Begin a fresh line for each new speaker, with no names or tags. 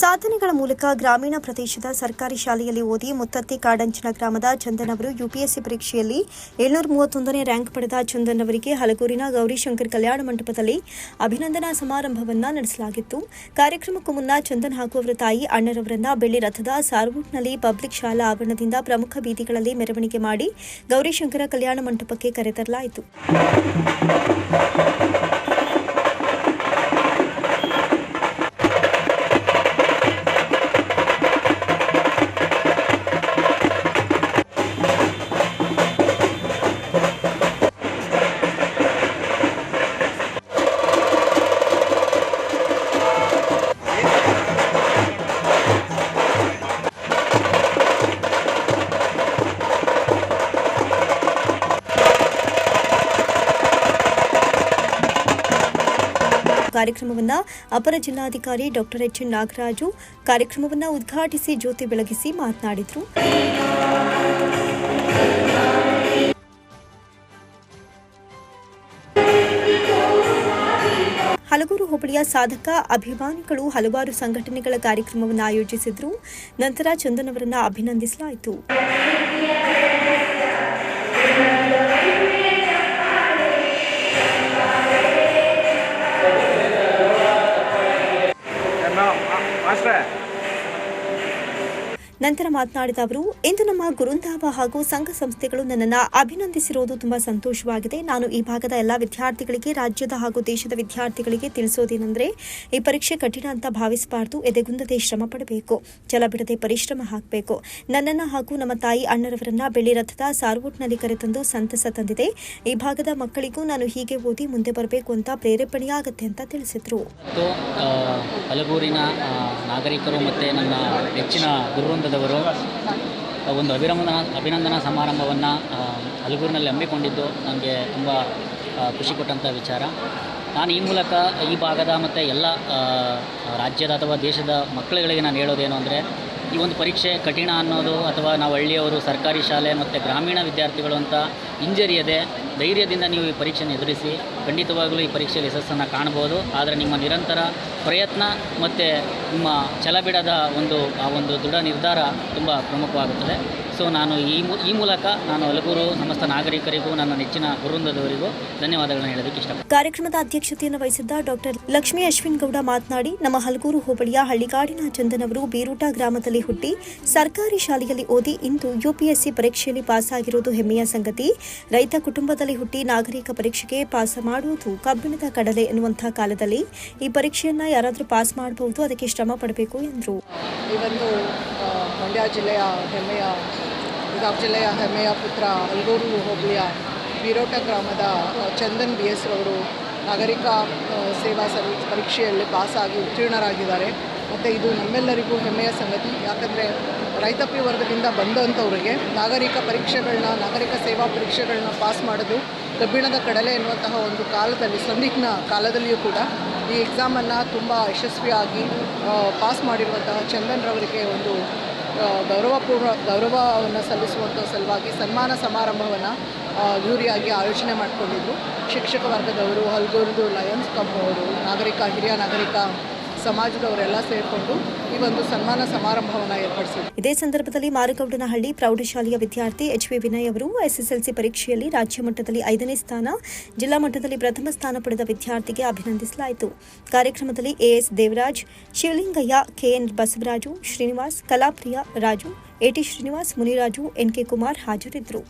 ಸಾಧನೆಗಳ ಮೂಲಕ ಗ್ರಾಮೀಣ ಪ್ರದೇಶದ ಸರ್ಕಾರಿ ಶಾಲೆಯಲ್ಲಿ ಓದಿ ಮುತ್ತತ್ತಿ ಕಾಡಂಚಿನ ಗ್ರಾಮದ ಚಂದನ್ ಅವರು ಯುಪಿಎಸ್ಸಿ ಪರೀಕ್ಷೆಯಲ್ಲಿ ಏಳ್ನೂರ ಮೂವತ್ತೊಂದನೇ ರ್ಯಾಂಕ್ ಪಡೆದ ಚಂದನ್ ಅವರಿಗೆ ಹಲಗೂರಿನ ಗೌರಿಶಂಕರ್ ಕಲ್ಯಾಣ ಮಂಟಪದಲ್ಲಿ ಅಭಿನಂದನಾ ಸಮಾರಂಭವನ್ನು ನಡೆಸಲಾಗಿತ್ತು. ಕಾರ್ಯಕ್ರಮಕ್ಕೂ ಮುನ್ನ ಚಂದನ್ ಹಾಗೂ ಅವರ ತಾಯಿ ಅಣ್ಣರವರನ್ನ ಬೆಳ್ಳಿ ರಥದ ಸಾರ್ವೂಟ್ನಲ್ಲಿ ಪಬ್ಲಿಕ್ ಶಾಲಾ ಆವರಣದಿಂದ ಪ್ರಮುಖ ಬೀದಿಗಳಲ್ಲಿ ಮೆರವಣಿಗೆ ಮಾಡಿ ಗೌರಿಶಂಕರ ಕಲ್ಯಾಣ ಮಂಟಪಕ್ಕೆ ಕರೆತರಲಾಯಿತು. ಕಾರ್ಯಕ್ರಮವನ್ನ ಅಪರ ಜಿಲ್ಲಾಧಿಕಾರಿ ಡಾಕ್ಟರ್ ಎಚ್ ಎನ್ ನಾಗರಾಜು ಕಾರ್ಯಕ್ರಮವನ್ನ ಉದ್ಘಾಟಿಸಿ ಜ್ಯೋತಿ ಬೆಳಗಿಸಿ ಮಾತನಾಡಿದರು. ಹಲಗೂರು ಹೋಬಳಿಯ ಸಾಧಕ ಅಭಿಮಾನಿಗಳು ಹಲವಾರು ಸಂಘಟನೆಗಳ ಕಾರ್ಯಕ್ರಮವನ್ನು ಆಯೋಜಿಸಿದ್ರು. ನಂತರ ಚಂದನ್ ಅವರನ್ನು ಅಭಿನಂದಿಸಲಾಯಿತು. ನಂತರ ಮಾತನಾಡಿದ ಅವರು, ಇಂದು ನಮ್ಮ ಗುರುಂದಾವ ಹಾಗೂ ಸಂಘ ಸಂಸ್ಥೆಗಳು ನನ್ನನ್ನು ಅಭಿನಂದಿಸಿರುವುದು ತುಂಬಾ ಸಂತೋಷವಾಗಿದೆ. ನಾನು ಈ ಭಾಗದ ಎಲ್ಲ ವಿದ್ಯಾರ್ಥಿಗಳಿಗೆ, ರಾಜ್ಯದ ಹಾಗೂ ದೇಶದ ವಿದ್ಯಾರ್ಥಿಗಳಿಗೆ ತಿಳಿಸೋದೇನೆಂದರೆ ಈ ಪರೀಕ್ಷೆ ಕಠಿಣ ಅಂತ ಭಾವಿಸಬಾರದು. ಎದೆಗುಂದದೆ ಶ್ರಮ ಪಡಬೇಕು. ಛಲ ಬಿಡದೆ ಪರಿಶ್ರಮ ಹಾಕಬೇಕು. ನನ್ನನ್ನು ಹಾಗೂ ನಮ್ಮ ತಾಯಿ ಅಣ್ಣರವರನ್ನ ಬೆಳ್ಳಿ ರಥದ ಸಾರ್ವೋಟ್ನಲ್ಲಿ ಕರೆತಂದು ಸಂತಸ ತಂದಿದೆ. ಈ ಭಾಗದ ಮಕ್ಕಳಿಗೂ ನಾನು ಹೀಗೆ ಓದಿ ಮುಂದೆ ಬರಬೇಕು ಅಂತ ಪ್ರೇರೇಪಣೆಯಾಗುತ್ತೆ ಅಂತ ತಿಳಿಸಿದ್ರು.
ಹಲಗೂರಿನ ನಾಗರಿಕರು ಮತ್ತು ನನ್ನ ಹೆಚ್ಚಿನ ಗುರುವೃಂದದವರು ಆ, ಒಂದು ಅಭಿನಂದನಾ ಅಭಿನಂದನಾ ಸಮಾರಂಭವನ್ನು ಹಲಗೂರಿನಲ್ಲಿ ಹಮ್ಮಿಕೊಂಡಿದ್ದು ನನಗೆ ತುಂಬ ಖುಷಿ ಕೊಟ್ಟಂಥ ವಿಚಾರ. ನಾನು ಈ ಮೂಲಕ ಈ ಭಾಗದ ಮತ್ತು ಎಲ್ಲ ರಾಜ್ಯದ ಅಥವಾ ದೇಶದ ಮಕ್ಕಳುಗಳಿಗೆ ನಾನು ಹೇಳೋದೇನು ಅಂದರೆ ಈ ಒಂದು ಪರೀಕ್ಷೆ ಕಠಿಣ ಅನ್ನೋದು ಅಥವಾ ನಾವು ಹಳ್ಳಿಯವರು ಸರ್ಕಾರಿ ಶಾಲೆ ಮತ್ತು ಗ್ರಾಮೀಣ ವಿದ್ಯಾರ್ಥಿಗಳು ಅಂತ ಹಿಂಜರಿಯದೆ ಧೈರ್ಯದಿಂದ ನೀವು ಈ ಪರೀಕ್ಷೆಯನ್ನು ಎದುರಿಸಿ ಖಂಡಿತವಾಗಲೂ ಈ ಪರೀಕ್ಷೆಯಲ್ಲಿ ಯಶಸ್ಸನ್ನು ಕಾಣ್ಬೋದು. ಆದರೆ ನಿಮ್ಮ ನಿರಂತರ ಪ್ರಯತ್ನ ಮತ್ತು ನಿಮ್ಮ ಛಲಬಿಡದ ಒಂದು, ಆ ಒಂದು ದೃಢ ನಿರ್ಧಾರ ತುಂಬ ಪ್ರಮುಖವಾಗುತ್ತದೆ. ಸೊ ನಾನು ಈ ಮೂ ಈ ಮೂಲಕ ನಾನು ಹಲಗೂರು ಸಮಸ್ತ ನಾಗರಿಕರಿಗೂ ನನ್ನ ನೆಚ್ಚಿನ ಗುರುವೃಂದದವರಿಗೂ ಧನ್ಯವಾದಗಳನ್ನು ಹೇಳೋದಕ್ಕೆ ಇಷ್ಟ
ಕಾರ್ಯಕ್ರಮದ ಅಧ್ಯಕ್ಷತೆಯನ್ನು ವಹಿಸಿದ್ದ ಡಾಕ್ಟರ್ ಲಕ್ಷ್ಮೀ ಅಶ್ವಿನ್ ಗೌಡ ಮಾತನಾಡಿ ನಮ್ಮ ಹಲಗೂರು ಹೋಬಳಿಯ ಹಳ್ಳಿಗಾಡಿನ ಚಂದನ್ ಅವರು ಬೀರೂಟ ಗ್ರಾಮದಲ್ಲಿ ಹುಟ್ಟಿ ಸರ್ಕಾರಿ ಶಾಲೆಯಲ್ಲಿ ಓದಿ ಇಂದು ಯುಪಿಎಸ್ಸಿ ಪರೀಕ್ಷೆಯಲ್ಲಿ ಪಾಸ್ ಆಗಿರುವುದು ಹೆಮ್ಮೆಯ ಸಂಗತಿ. ರೈತ ಕುಟುಂಬದಲ್ಲಿ ಹುಟ್ಟಿ ನಾಗರಿಕ ಪರೀಕ್ಷೆಗೆ ಪಾಸ್ ಮಾಡುವುದು ಕಬ್ಬಿಣದ ಕಡಲೆ ಎನ್ನುವಂತಹ ಕಾಲದಲ್ಲಿ. ಈ ಪರೀಕ್ಷೆಯನ್ನ ಯಾರಾದರೂ ಪಾಸ್ ಮಾಡಬಹುದು ಅದಕ್ಕೆ ಶ್ರಮ ಪಡಬೇಕು ಎಂದರು.
ಈ ಒಂದು ಮಂಡ್ಯ ಜಿಲ್ಲೆಯ ಹೆಮ್ಮೆಯ ಬೆಳಗಾವಿ ಜಿಲ್ಲೆಯ ಹೆಮ್ಮೆಯ ಪುತ್ರ ಅಲ್ಗೂರು ಹೋಬಳಿಯ ಬೀರೋಟ ಗ್ರಾಮದ ಚಂದನ್ ಬಿ ಎಸ್ ರವರು ನಾಗರಿಕ ಸೇವಾ ಸರ್ವಿ ಪರೀಕ್ಷೆಯಲ್ಲಿ ಪಾಸಾಗಿ ಉತ್ತೀರ್ಣರಾಗಿದ್ದಾರೆ. ಮತ್ತು ಇದು ನಮ್ಮೆಲ್ಲರಿಗೂ ಹೆಮ್ಮೆಯ ಸಂಗತಿ. ಯಾಕಂದರೆ ರೈತಾಪಿ ವರ್ಗದಿಂದ ಬಂದಂಥವ್ರಿಗೆ ನಾಗರಿಕ ಪರೀಕ್ಷೆಗಳನ್ನ ನಾಗರಿಕ ಸೇವಾ ಪರೀಕ್ಷೆಗಳನ್ನ ಪಾಸ್ ಮಾಡೋದು ಕಬ್ಬಿಣದ ಕಡಲೆ ಎನ್ನುವಂತಹ ಒಂದು ಕಾಲದಲ್ಲಿ, ಸಂದಿಗ್ನ ಕಾಲದಲ್ಲಿಯೂ ಕೂಡ ಈ ಎಕ್ಸಾಮನ್ನು ತುಂಬ ಯಶಸ್ವಿಯಾಗಿ ಪಾಸ್ ಮಾಡಿರುವಂತಹ ಚಂದನ್ ರವರಿಗೆ ಒಂದು ಗೌರವಪೂರ್ವ ಗೌರವವನ್ನು ಸಲ್ಲಿಸುವಂಥ ಸಲುವಾಗಿ ಸನ್ಮಾನ ಸಮಾರಂಭವನ್ನು ಯೂರಿಯಾಗಿ ಆಯೋಜನೆ ಮಾಡಿಕೊಂಡಿದ್ರು. ಶಿಕ್ಷಕ ವರ್ಗದವರು, ಹಲ್ಗೂರ್ದು ಲಯನ್ಸ್ ಕ್ಲಬ್ ಅವರು, ನಾಗರಿಕ, ಹಿರಿಯ ನಾಗರಿಕ ಸಮಾಜದವರೆಲ್ಲ ಸೇರಿಕೊಂಡು ಈ ಒಂದು ಸನ್ಮಾನ ಸಮಾರಂಭವನ್ನು ಏರ್ಪಡಿಸಿದ್ರು
ಇದೇ ಸಂದರ್ಭದಲ್ಲಿ ಮಾರುಗೌಡನಹಳ್ಳಿ ಪ್ರೌಢಶಾಲೆಯ ವಿದ್ಯಾರ್ಥಿ ಎಚ್ ವಿ ವಿನಯ್ ಅವರು ಎಸ್ಎಸ್ಎಲ್ಸಿ ಪರೀಕ್ಷೆಯಲ್ಲಿ ರಾಜ್ಯ ಮಟ್ಟದಲ್ಲಿ ಐದನೇ ಸ್ಥಾನ, ಜಿಲ್ಲಾ ಮಟ್ಟದಲ್ಲಿ ಪ್ರಥಮ ಸ್ಥಾನ ಪಡೆದ ವಿದ್ಯಾರ್ಥಿಗೆ ಅಭಿನಂದಿಸಲಾಯಿತು. ಕಾರ್ಯಕ್ರಮದಲ್ಲಿ AS Devaraj, Shivalingaiah, KN Basavaraju, Srinivas, Kalapriya Raju, AT Srinivas, Muniraju NK Kumar ಹಾಜರಿದ್ದರು.